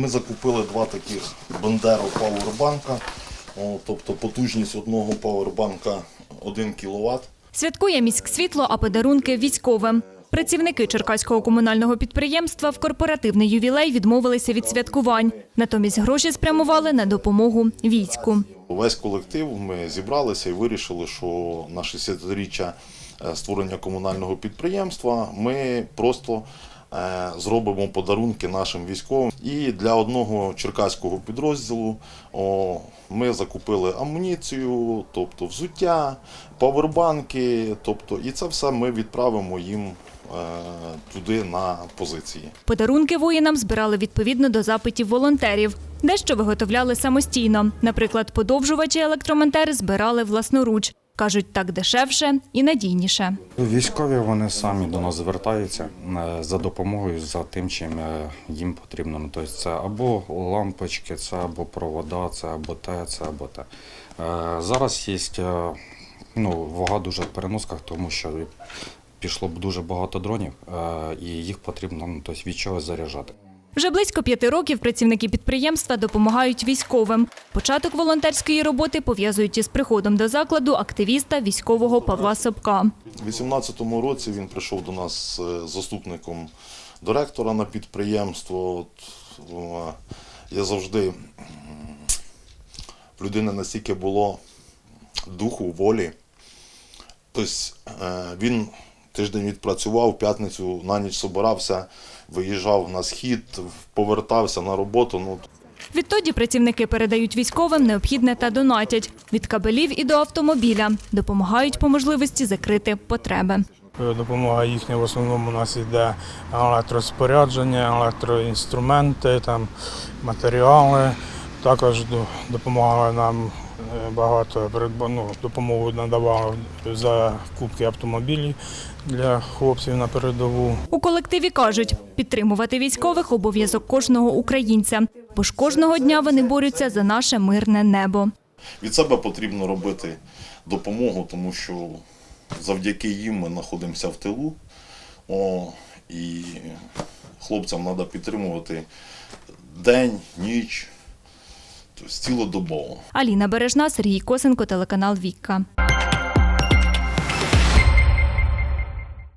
Ми закупили два таких Бендеро пауербанка, тобто потужність одного пауербанка 1 кВт. Святкує міськсвітло, а подарунки військовим. Працівники Черкаського комунального підприємства в корпоративний ювілей відмовилися від святкувань. Натомість гроші спрямували на допомогу війську. Весь колектив ми зібралися і вирішили, що на 60-річчя е, створення комунального підприємства ми просто зробимо подарунки нашим військовим. І для одного черкаського підрозділу ми закупили амуніцію, тобто взуття, павербанки, тобто, і це все ми відправимо їм е, туди на позиції. Подарунки воїнам збирали відповідно до запитів волонтерів. Дещо виготовляли самостійно. Наприклад, подовжувачі електромонтери збирали власноруч. Кажуть, так дешевше і надійніше. Військові вони самі до нас звертаються е, за допомогою за тим, чим е, їм потрібно. Ну, Тобто це або лампочки, це або провода, це або те, це або те. Е, Зараз є ну, вага дуже в переносках, тому що пішло б дуже багато дронів, і їх потрібно ну, тобто від чогось заряджати. Вже близько п'яти років працівники підприємства допомагають військовим. Початок волонтерської роботи пов'язують із приходом до закладу активіста військового Павла Собка. У 2018 році він прийшов до нас е, заступником директора на підприємство. От, е, я завжди в людини настільки було духу, волі. Тобто е, він тиждень відпрацював, в п'ятницю на ніч собирався, виїжджав на схід, повертався на роботу. Ну, Відтоді працівники передають військовим необхідне та донатять від кабелів і до автомобіля. Допомагають по можливості закрити потреби. Е, Допомога їхня в основному у нас йде електроспорядження, електроінструменти, там, матеріали. Також до- допомагали нам багато ну, допомогу надавали за кубки автомобілів для хлопців на передову. У колективі кажуть, підтримувати військових обов'язок кожного українця, бо ж кожного дня вони борються за наше мирне небо. від себе потрібно робити допомогу, тому що завдяки їм ми знаходимося в тилу. О, і хлопцям треба підтримувати день, ніч, цілодобово. Аліна Бережна, Сергій Косенко, телеканал Вікка.